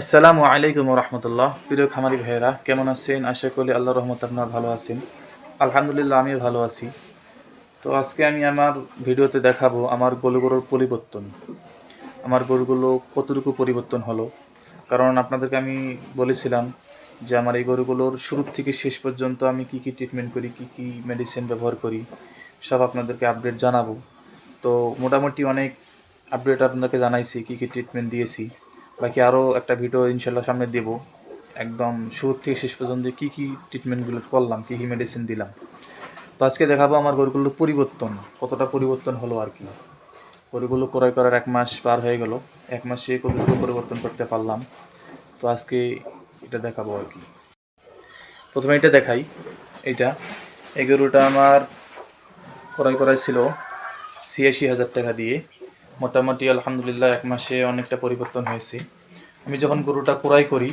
আসসালামু আলাইকুম রহমতুল্লাহ প্রিয় খামারি ভাইয়েরা, কেমন আছেন? আশা করি আল্লাহ রহমত আপনার ভালো আছেন। আলহামদুলিল্লাহ, আমিও ভালো আছি। তো আজকে আমি আমার ভিডিওতে দেখাবো আমার গরুগুলোর পরিবর্তন। আমার গরুগুলো কতটুকু পরিবর্তন হলো? কারণ আপনাদেরকে আমি বলেছিলাম যে আমার এই গরুগুলোর শুরু থেকে শেষ পর্যন্ত আমি কি কি ট্রিটমেন্ট করি, কি কি মেডিসিন ব্যবহার করি, সব আপনাদেরকে আপডেট জানাব। তো মোটামুটি অনেক আপডেট আপনাকে জানাইছি, কি কি ট্রিটমেন্ট দিয়েছি। বাকি আরও একটা ভিডিও ইনশাল্লাহ সামনে দেবো। একদম শুরু থেকে শেষ পর্যন্ত কী কী ট্রিটমেন্টগুলো করলাম, কী কী মেডিসিন দিলাম। তো আজকে দেখাবো আমার গরুগুলোর পরিবর্তন, কতটা পরিবর্তন হলো আর কি। গরুগুলো ক্রয় করার এক মাস পার হয়ে গেল, এক মাসে কতটুকু পরিবর্তন করতে পারলাম। তো আজকে এটা দেখাবো আর কি। প্রথমে এটা দেখাই এইটা এই গরুটা আমার ক্রয় করা ছিল ছিয়াশি হাজার টাকা দিয়ে। মোটামুটি আলহামদুলিল্লাহ এক মাসে অনেকটা পরিবর্তন হয়েছে। আমি যখন গরুটা ক্রয় করি,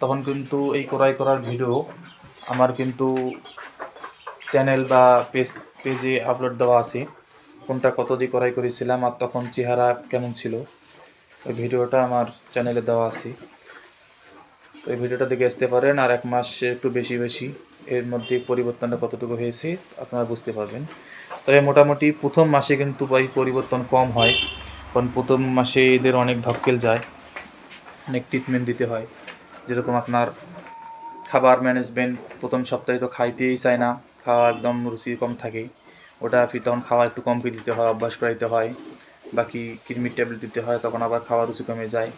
তখন কিন্তু এই ক্রয় করার ভিডিও আমার কিন্তু চ্যানেল বা পেজ, পেজে আপলোড দেওয়া আছে। কোনটা কত দিয়ে ক্রয় করেছিলাম আর তখন চেহারা কেমন ছিল, ওই ভিডিওটা আমার চ্যানেলে দেওয়া আছে। তো এই ভিডিওটা দেখে আসতে পারেন আর এক মাস একটু বেশি বেশি এর মধ্যে পরিবর্তনটা কতটুকু হয়েছে, আপনারা বুঝতে পারবেন। তবে মোটামুটি প্রথম মাসে কিন্তু এই পরিবর্তন কম হয়, কারণ প্রথম মাসে এদের অনেক ধক্কেল যায়, অনেক ট্রিটমেন্ট দিতে হয়। যেরকম আপনার খাবার ম্যানেজমেন্ট প্রথম সপ্তাহে তো খাইতেই চায় না, খাওয়া একদম রুচি কম থাকে ওটা ফির তখন খাওয়া একটু কম করে দিতে হয়, অভ্যাস করাইতে হয়, বাকি কৃমির ট্যাবলেট দিতে হয়, তখন আবার খাওয়া রুচি কমে যায়,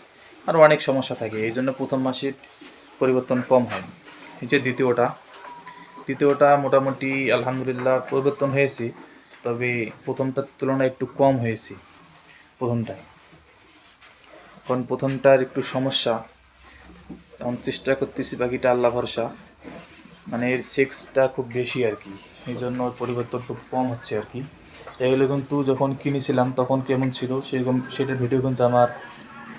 আরও অনেক সমস্যা থাকে। এই জন্য প্রথম মাসে পরিবর্তন কম হয়। এই যে দ্বিতীয়টা দ্বিতীয়টা মোটামুটি আলহামদুলিল্লাহ পরিবর্তন হয়েছে। তবে প্রথমটার তুলনায় একটু কম হয়েছে, প্রথমটায়। কারণ প্রথমটার একটু সমস্যা তখন চেষ্টা করতেছি বাকিটা আল্লাহ ভরসা মানে এর সেক্সটা খুব বেশি আর কি, এই জন্য পরিবর্তন খুব কম হচ্ছে আর কি। এগুলো কিন্তু যখন কিনেছিলাম তখন কেমন ছিল সেরকম, সেটার ভিডিও কিন্তু আমার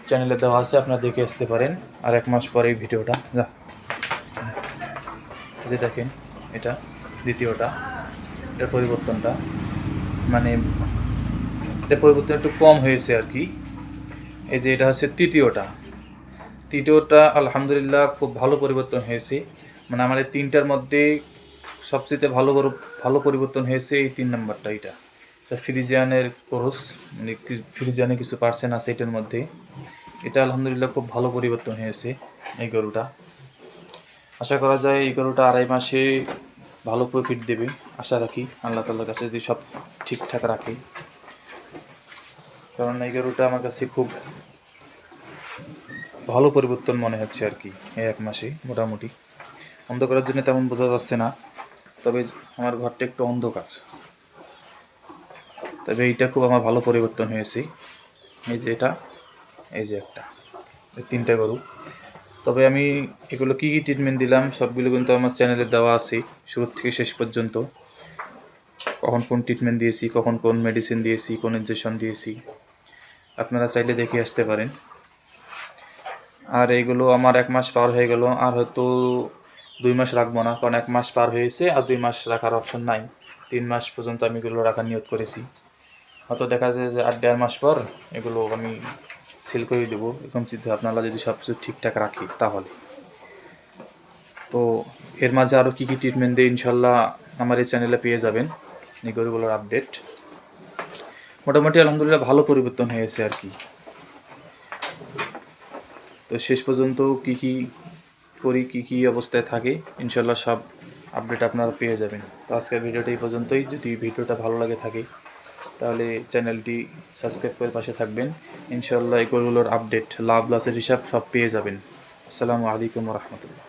চ্যানেলে দেওয়া আছে, আপনারা দেখে আসতে পারেন। আর এক মাস পরে এই ভিডিওটা যা। যে দেখেন, এটা দ্বিতীয়টা এটার পরিবর্তনটা। মানে এটা পরিবর্তন একটু কম হয়েছে আর কি। এই যে এটা হচ্ছে তৃতীয়টা। তৃতীয়টা, আলহামদুলিল্লাহ, খুব ভালো পরিবর্তন হয়েছে। মানে আমার এই তিনটার মধ্যে সবচেয়ে ভালো ভালো পরিবর্তন হয়েছে এই তিন নম্বরটা এটা। ফ্রিজিয়ানের কোর্স মানে ফ্রিজিয়ানে কিছু পার্সেন্ট আছে এটার মধ্যে। এটা আলহামদুলিল্লাহ খুব ভালো পরিবর্তন হয়েছে এই গরুটা। আশা করা যায় এই গরুটা আড়াই মাসে ভালো প্রফিট দেবে। আশা রাখি আল্লাহ তাল্লার কাছে যদি সব ঠিকঠাক রাখে। কারণ এই গরুটা আমার কাছে খুব ভালো পরিবর্তন মনে হচ্ছে আর কি, এই এক মাসে মোটামুটি। অন্ধকারের জন্য তেমন বোঝা যাচ্ছে না, তবে আমার ঘরটা একটু অন্ধকার। তবে এইটা খুব আমার ভালো পরিবর্তন হয়েছে। এই যে এটা, এই যে একটা, এই তিনটা গরু। তবে আমি এগুলো কী কী ট্রিটমেন্ট দিলাম, সবগুলো কিন্তু আমার চ্যানেলে দেওয়া আছে শুরু থেকে শেষ পর্যন্ত। কখন কোন ট্রিটমেন্ট দিয়েছি, কখন কোন মেডিসিন দিয়েছি, কোন ইনজেকশন দিয়েছি, আপনারা চাইলে দেখে আসতে পারেন। আর এইগুলো আমার এক মাস পার হয়ে গেল, আর হয়তো দুই মাস রাখব না, কারণ এক মাস পার হয়েছে আর দুই মাস রাখার অপশন নাই। তিন মাস পর্যন্ত আমি এগুলো রাখার নিয়োগ করেছি। হয়তো দেখা যায় যে আট দেড় মাস পর এগুলো আমি সেল করে দেবো। এরকম চিন্তা আপনারা যদি সব কিছু ঠিকঠাক রাখি, তাহলে। তো এর মাঝে আরও কী কী ট্রিটমেন্ট দেয় ইনশাল্লাহ আমার এই চ্যানেলে পেয়ে যাবেন, এই গরুগুলোর আপডেট মোটামুটি আলহামদুলিল্লাহ ভালো পরিবর্তন হয়েছে আর কি। তো শেষ পর্যন্ত কি কি করি, কি কি অবস্থায় থাকে, ইনশাল্লাহ সব আপডেট আপনারা পেয়ে যাবেন। তো আজকের ভিডিওটা এই পর্যন্তই। যদি ভিডিওটা ভালো লাগে থাকে তাহলে চ্যানেলটি সাবস্ক্রাইব করে পাশে থাকবেন। ইনশাল্লাহ এই গরুগুলোর আপডেট, লাভ, লসের হিসাব সব পেয়ে যাবেন। আসসালামু আলাইকুম রহমতুল্লাহ।